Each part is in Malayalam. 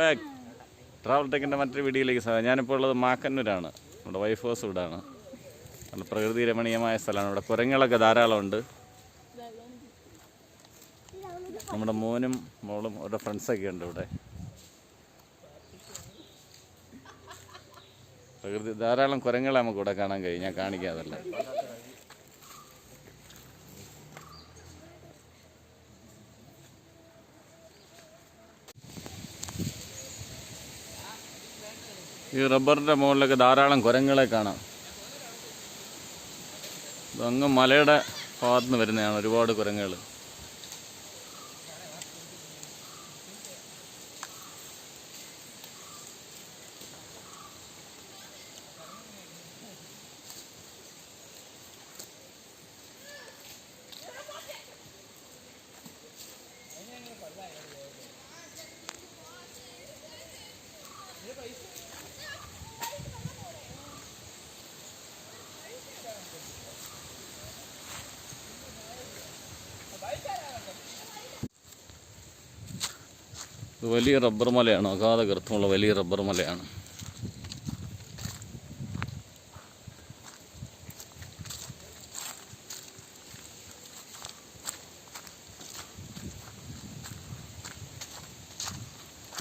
ബാക്ക് ട്രാവൽ ടെക്കിന്റെ മറ്റൊരു വീഡിയോയിലേക്ക് സ്വാഗതം. ഞാനിപ്പോൾ ഉള്ളത് മാക്കന്നൂരാണ്. നമ്മുടെ വൈഫ് ഹൗസ് ഇവിടാണ്. നല്ല പ്രകൃതി രമണീയമായ സ്ഥലമാണ്. ഇവിടെ കുരങ്ങളൊക്കെ ധാരാളമുണ്ട് നമ്മുടെ മോനും മോളും അവരുടെ ഫ്രണ്ട്സൊക്കെ ഉണ്ട് ഇവിടെ. പ്രകൃതി ധാരാളം കുരങ്ങളെ നമുക്ക് ഇവിടെ കാണാൻ കഴിയും. ഞാൻ കാണിക്കാതല്ല. ഈ റബ്ബറിന്റെ മുകളിലൊക്കെ ധാരാളം കുരങ്ങളെ കാണാം. അങ്ങ് മലയുടെ ഭാഗത്ത് നിന്ന് വരുന്നതാണ് ഒരുപാട് കുരങ്ങുകൾ ഇത് വലിയ റബ്ബർ മലയാണ് അഗാധ ഗർത്തമുള്ള വലിയ റബ്ബർ മലയാണ്.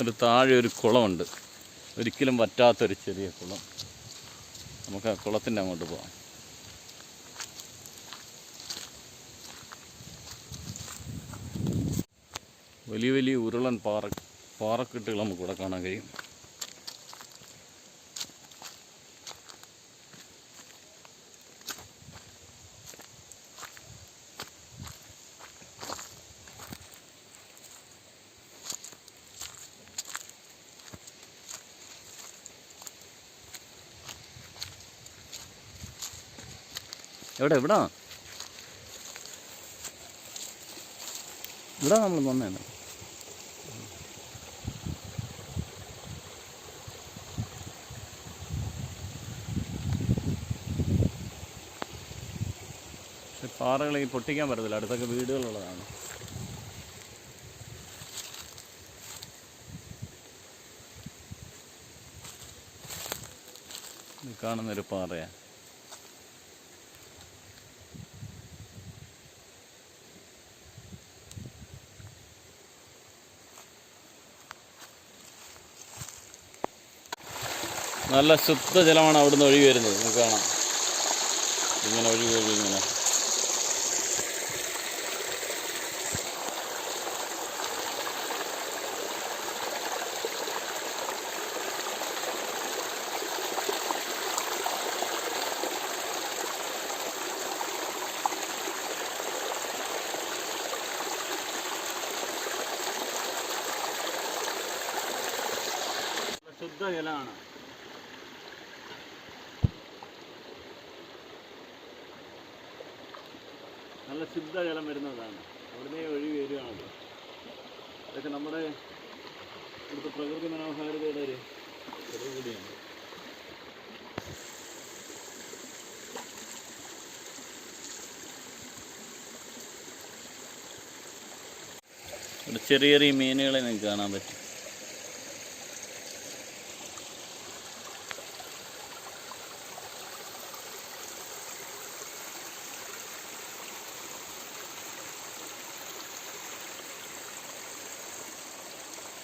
ഒരു താഴെ ഒരു കുളമുണ്ട്. ഒരിക്കലും പറ്റാത്തൊരു ചെറിയ കുളം. നമുക്ക് ആ കുളത്തിന്റെ അങ്ങോട്ട് പോകാം വലിയ വലിയ ഉരുളൻ പാറ പാറക്കെട്ടുകൾ നമുക്കിവിടെ കാണാൻ കഴിയും. എവിടെ? എവിടാ? ഇവിടെ നമ്മൾ വന്നേനെ പാറകൾ ഈ പൊട്ടിക്കാൻ പറ്റത്തില്ല. അടുത്തൊക്കെ വീടുകളുള്ളതാണ്. കാണുന്നൊരു പാറയാണ് നല്ല ശുദ്ധജലമാണ് അവിടുന്ന് ഒഴുകി വരുന്നത്. നമുക്ക് കാണാം. ഇങ്ങനെ ഒഴുകി ഒഴുകി ഇങ്ങനെ. ശുദ്ധജലമാണ് നല്ല ശുദ്ധജലം വരുന്നതാണ്. അവിടുന്ന് ഒഴുകി വരികയാണത്. അതൊക്കെ നമ്മുടെ ഇവിടുത്തെ പ്രകൃതി മനോഹാരിതയുടെ ഒരു കൂടിയാണ്. ഇവിടെ ചെറിയ ചെറിയ മീനുകളെ നിങ്ങൾക്ക് കാണാൻ പറ്റും.